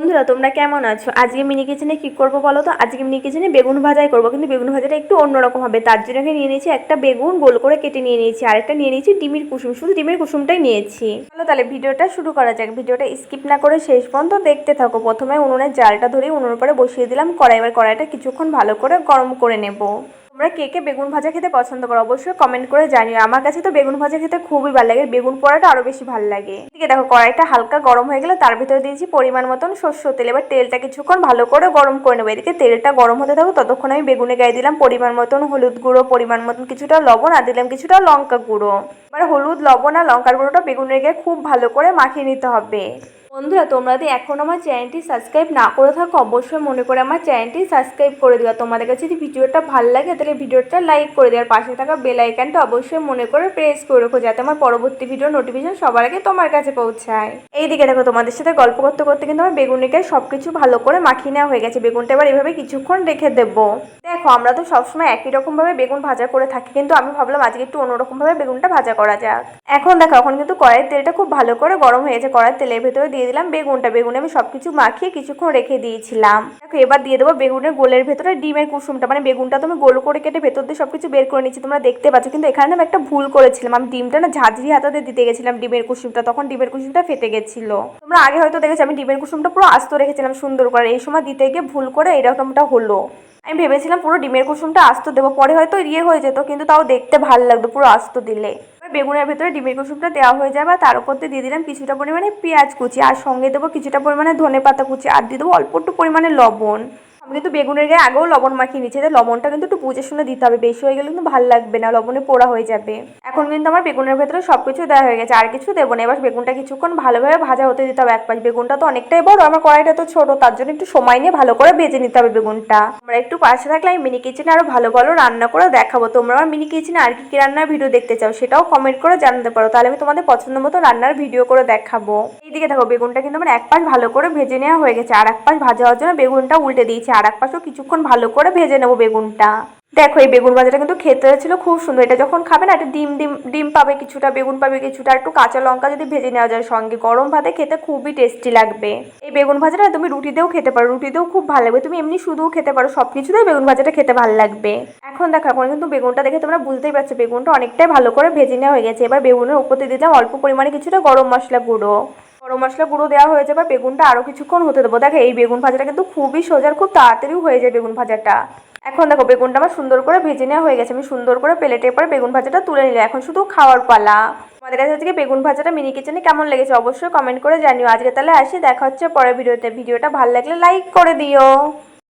বন্ধুরা, তোমরা কেমন আছো? আজকে মিনি কিচেনে কী করব বলো তো? আজকে মিনি কিচেনে বেগুন ভাজাই করব, কিন্তু বেগুন ভাজাটা একটু অন্যরকম হবে। তার জন্য নিয়ে নিয়েছি? একটা বেগুন গোল করে কেটে নিয়ে নিয়েছি। আর একটা নিয়ে নিয়েছি ডিমের কুসুম। শুধু ডিমের কুসুমটাই নিয়েছি। চলো তাহলে ভিডিওটা শুরু করা যাক। ভিডিওটা স্কিপ না করে শেষ পর্যন্ত দেখতে থাকো। প্রথমে উনুনের জালটা ধরে উনুনের পরে বসিয়ে দিলাম। কড়াই, এবার কড়াইটা কিছুক্ষণ ভালো করে গরম করে নেব। তোমরা কে কে বেগুন ভাজা খেতে পছন্দ করো, অবশ্যই কমেন্ট করে জানিও। আমার কাছে তো বেগুন ভাজা খেতে খুবই ভালো লাগে, বেগুন পোড়াটা আরও বেশি ভালো লাগে। ঠিক দেখো, কড়াইটা হালকা গরম হয়ে গেলে তার ভিতরে দিয়েছি পরিমাণ মতন শস্য তেল। এবার তেলটা কিছুক্ষণ ভালো করে গরম করে নেব। এদিকে তেলটা গরম হতে থাকুক, ততক্ষণ আমি বেগুনে গায়ে দিলাম পরিমাণ মতন হলুদ গুঁড়ো, পরিমাণ মতন কিছুটা লবণ, আর দিলাম কিছুটা লঙ্কা গুঁড়ো। এবার হলুদ, লবণ আর লঙ্কার গুঁড়োটা বেগুনের গায়ে খুব ভালো করে মাখিয়ে নিতে হবে। বন্ধুরা, তোমরা যদি এখন আমার চ্যানেলটি সাবস্ক্রাইব না করে থাকো, অবশ্যই মনে করে আমার চ্যানেলটি সাবস্ক্রাইব করে দিও। তোমাদের কাছে যদি ভিডিওটা ভালো লাগে, তাহলে ভিডিওটা লাইক করে দেওয়ার পাশে থাকা বেল আইকনটা অবশ্যই মনে করে প্রেস করে রাখো, যাতে আমার পরবর্তী ভিডিও নোটিফিকেশন সবার আগে তোমার কাছে পৌঁছায়। এইদিকে দেখো, তোমাদের সাথে গল্প করতে করতে কিন্তু আমার বেগুনিকে সব কিছু ভালো করে মাখিয়ে নেওয়া হয়ে গেছে। বেগুনটা এবার এভাবে কিছুক্ষণ রেখে দেবো। দেখো, আমরা তো সবসময় একই রকমভাবে বেগুন ভাজা করে থাকি, কিন্তু আমি ভাবলাম আজকে একটু অন্যরকমভাবে বেগুনটা ভাজা করা যাক। এখন দেখো, এখন কিন্তু কড়াইয়ের তেলটা খুব ভালো করে গরম হয়েছে কড়াইয়ের তেলের ভেতরে দিয়ে দিলাম বেগুনটা। বেগুনে আমি সব কিছু মাখিয়ে কিছুক্ষণ রেখে দিয়েছিলাম। দেখো, এবার দিয়ে দেবো বেগুনের গোলের ভেতরে ডিমের কুসুমটা। মানে বেগুনটা তো আমি গোল করে কেটে ভেতর দিয়ে সব কিছু বের করে নিচ্ছি, তোমরা দেখতে পাচ্ছ। কিন্তু এখানে আমি একটা ভুল করেছিলাম। আমি ডিমটা না ঝাঁঝরি হাতাতে দিতে গেছিলাম ডিমের কুসুমটা। তখন ডিমের কুসুমটা ফেটে গেছিল। তোমরা আগে হয়তো দেখেছ, আমি ডিমের কুসুমটা পুরো আস্ত রেখেছিলাম সুন্দর করে। এই সময় দিতে গিয়ে ভুল করে এরকমটা হলো। আমি ভেবেছিলাম পুরো ডিমের কুসুমটা আস্ত দেবো, পরে হয়তো ইয়ে হয়ে যেত, কিন্তু তাও দেখতে ভালো লাগতো পুরো আস্ত দিলে। বেগুনের ভেতরে ডিমের কুসুমটা দেওয়া হয়ে যায়, বা তার উপর দিয়ে দিয়ে দিলাম কিছুটা পরিমাণে পেঁয়াজ কুচি, আর সঙ্গে দেবো কিছুটা পরিমাণে ধনে পাতা কুচি, আর দিয়ে দেবো অল্প একটু পরিমাণে লবণ। আমি কিন্তু বেগুনের গায়ে আগেও লবণ মাখিয়ে নিচ্ছি তাই লবণটা কিন্তু একটু বুঝে শুনে দিতে হবে। বেশি হয়ে গেলে কিন্তু ভালো লাগবে না, লবণে পোড়া হয়ে যাবে। এখন কিন্তু আমার বেগুনের ভেতরে সব কিছু দেওয়া হয়ে গেছে, আর কিছু দেবো না। এবার বেগুনটা কিছুক্ষণ ভালোভাবে ভাজা হতে দিতে হবে এক পাশ বেগুনটা তো অনেকটাই বড়, আমার কড়াইটা তো ছোট, তার জন্য একটু সময় নিয়ে ভালো করে ভেজে নিতে হবে বেগুনটা। আমরা একটু পাশে থাকলে আমি মিনি কিচেনে আরও ভালো ভালো রান্না করে দেখাবো। তোমরা আমার মিনি কিচেনে আর কি কি রান্নার ভিডিও দেখতে চাও, সেটাও কমেন্ট করে জানাতে পারো। তাহলে আমি তোমাদের পছন্দ মতো রান্নার ভিডিও করে দেখাবো। এইদিকে দেখো, বেগুনটা কিন্তু আমার এক পাশ ভালো করে ভেজে নেওয়া হয়ে গেছে, আর এক পাশ ভাজা হওয়ার জন্য বেগুনটা উল্টে দিয়েছি। আর এক পাশও কিছুক্ষণ ভালো করে ভেজে নেব বেগুনটা। দেখো, এই বেগুন ভাজাটা কিন্তু খেতে ছিল খুব সুন্দর। এটা যখন খাবে না, একটা ডিম ডিম ডিম পাবে কিছুটা, বেগুন পাবে কিছুটা একটু কাঁচা লঙ্কা যদি ভেজে নেওয়া যায় সঙ্গে, গরম ভাতে খেতে খুবই টেস্টি লাগবে। এই বেগুন ভাজাটা তুমি রুটি দিয়েও খেতে পারো, রুটি দিয়েও খুব ভালো লাগবে। তুমি এমনি শুধুও খেতে পারো, সব কিছুতেই বেগুন ভাজাটা খেতে ভালো লাগবে। এখন দেখো, এখন কিন্তু বেগুনটা দেখে তোমরা বুঝতেই পারছ, বেগুনটা অনেকটাই ভালো করে ভেজে নেওয়া হয়ে গেছে। এবার বেগুনের উপর দিয়ে দিলাম অল্প পরিমাণে কিছুটা গরম মশলা গুঁড়ো। গরম মশলা গুঁড়ো দেওয়া হয়েছে বা বেগুনটা আরও কিছুক্ষণ হতে দেবো। দেখো, এই বেগুন ভাজাটা কিন্তু খুবই সোজার খুব তাড়াতাড়ি হয়ে যায় বেগুন ভাজাটা। এখন দেখো, বেগুনটা আমার সুন্দর করে ভেজে নেওয়া হয়ে গেছে। আমি সুন্দর করে প্লেটের পরে বেগুন ভাজাটা তুলে নিলাম। এখন শুধু খাওয়ার পালা। আমাদের কাছে আজকে বেগুন ভাজাটা মিনি কিচেনে কেমন লেগেছে অবশ্যই কমেন্ট করে জানিও। আজকে তাহলে আসি, দেখা হচ্ছে পরের ভিডিওতে। ভিডিওটা ভালো লাগলে লাইক করে দিও।